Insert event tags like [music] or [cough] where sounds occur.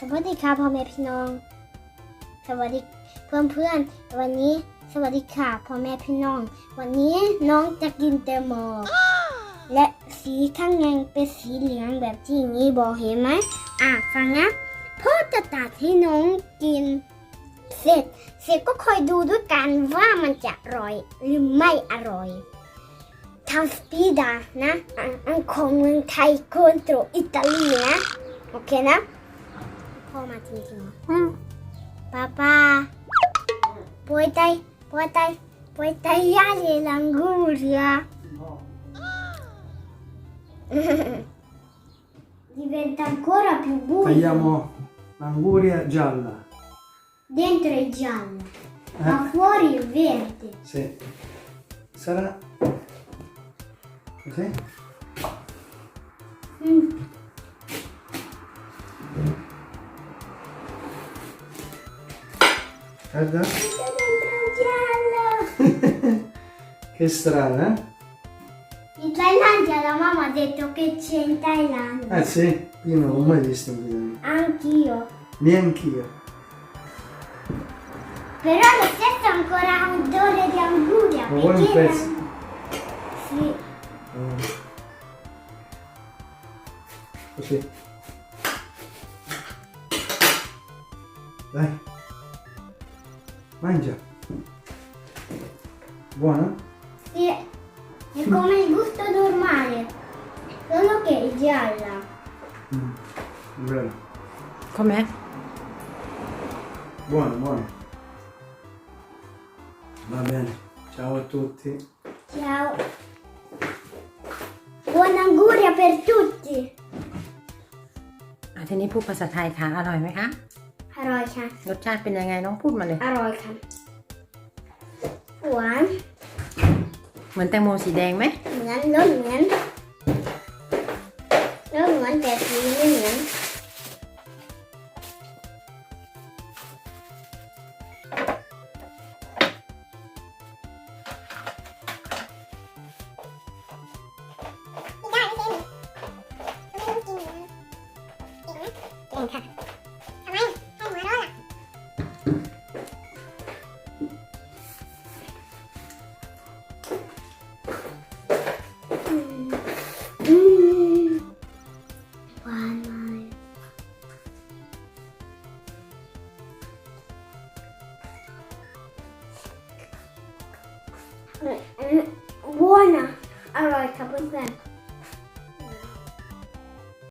สวัสดีค่ะพ่อแม่พี่น้อง สวัสดีเพื่อนเพื่อนวันนี้สวัสดีค่ะพ่อแม่พี่น้อง วันนี้น้องจะกินแตงโมและสีข้างในเป็นสีเหลืองแบบที่นี้บอกเห็นไหมอะฟังนะพ่อจะตัดให้น้องกิน เสร็จ เสร็จก็คอยดูด้วยกันว่ามันจะอร่อยหรือไม่อร่อยทำสปีดานะอันอันของเมืองไทยคนโทรอิตาลีนะ โอเคนะ พ่อมาจริงๆเหรอ Papà, puoi, tai- puoi, tai- puoi tagliare l'anguria? Diventa [laughs] ancora più buio. Tagliamo l'anguria gialla. Dentro è giallo, Eh? ma fuori è verde. Sì. Sarà così? Mm. Guarda. [laughs] Che strano, eh? In Thailandia la mamma ha detto che c'è in Thailandia. Eh sì, io non l'ho mai visto in mia. Anch'io. Neanch'io. Però lo stesso ha ancora un odore di anguria. Ma vuoi un perché pezzo? la- Sì. Mm. Così. Dai. Mangia. Buono? Sì, è come il gusto normale, solo che è gialla. Mm. Bello. Com'è? Buono, buono. Va bene. Ciao a tutti. Ciao. Buona anguria per tutti. อ่ะทีนี้พูดภาษาไทยค่ะอร่อยไหมคะ อร่อยค่ะ รสชาติเป็นยังไงน้องพูดมาเลย อร่อยค่ะ หวาน เหมือนแตงโมสีแดงไหม เหมือนรสเหมือนรสเหมือนแต่สีไม่เหมือนอื Вона. All right, have a